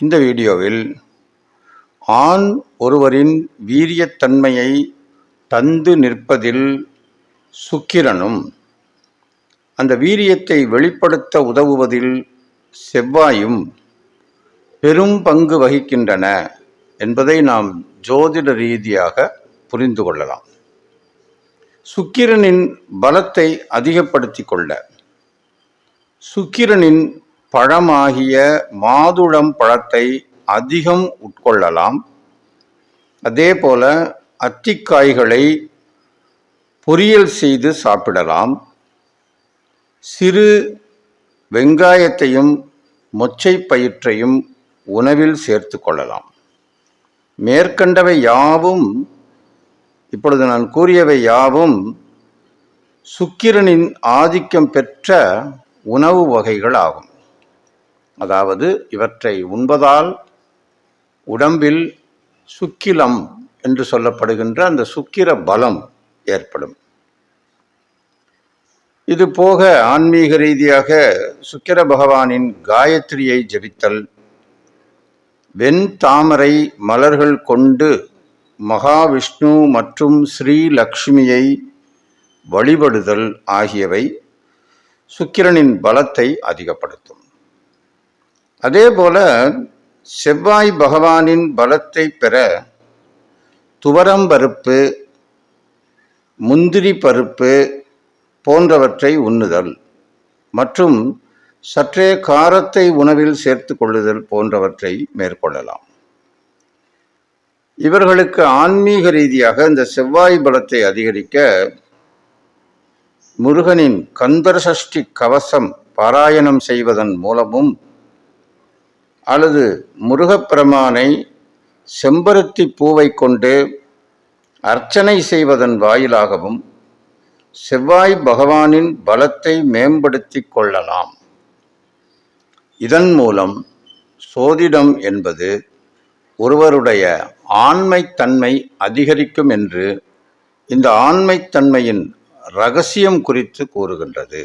இந்த வீடியோவில் ஆண் ஒருவரின் வீரியத்தன்மையை தந்து நிற்பதில் சுக்கிரனும் அந்த வீரியத்தை வெளிப்படுத்த உதவுவதில் செவ்வாயும் பெரும் பங்கு வகிக்கின்றன என்பதை நாம் ஜோதிட ரீதியாக புரிந்து கொள்ளலாம். சுக்கிரனின் பலத்தை அதிகப்படுத்தி கொள்ள சுக்கிரனின் பழமாகிய மாதுளம் பழத்தை அதிகம் உட்கொள்ளலாம். அதே போல அத்திக்காய்களை பொரியல் செய்து சாப்பிடலாம். சிறு வெங்காயத்தையும் மொச்சை பயிற்றையும் உணவில் சேர்த்து கொள்ளலாம். மேற்கண்டவை யாவும் இப்பொழுது நான் கூறியவை யாவும் சுக்கிரனின் ஆதிக்கம் பெற்ற உணவு வகைகள் ஆகும் அதாவது இவற்றை உண்பதால் உடம்பில் சுக்கிலம் என்று சொல்லப்படுகின்ற அந்த சுக்கிர பலம் ஏற்படும். இது போக ஆன்மீக ரீதியாக சுக்கிர பகவானின் காயத்ரியை ஜபித்தல் வெண் தாமரை மலர்கள் கொண்டு மகாவிஷ்ணு மற்றும் ஸ்ரீலக்ஷ்மியை வழிபடுதல் ஆகியவை சுக்கிரனின் பலத்தை அதிகப்படுத்தும். அதே போல செவ்வாய் பகவானின் பலத்தை பெற துவரம் பருப்பு முந்திரி பருப்பு போன்றவற்றை உண்ணுதல் மற்றும் சற்றே காரத்தை உணவில் சேர்த்து கொள்ளுதல் போன்றவற்றை மேற்கொள்ளலாம். இவர்களுக்கு ஆன்மீக ரீதியாக இந்த செவ்வாய் பலத்தை அதிகரிக்க முருகனின் கந்தர் சஷ்டி கவசம் பாராயணம் செய்வதன் மூலமும் அல்லது முருகப்பெருமானை செம்பருத்தி பூவை கொண்டு அர்ச்சனை செய்வதன் வாயிலாகவும் செவ்வாய் பகவானின் பலத்தை மேம்படுத்திக் கொள்ளலாம். இதன் மூலம் சோதிடம் என்பது ஒருவருடைய ஆண்மைத்தன்மை அதிகரிக்கும் என்று இந்த ஆண்மைத்தன்மையின் ரகசியம் குறித்து கூறுகின்றது.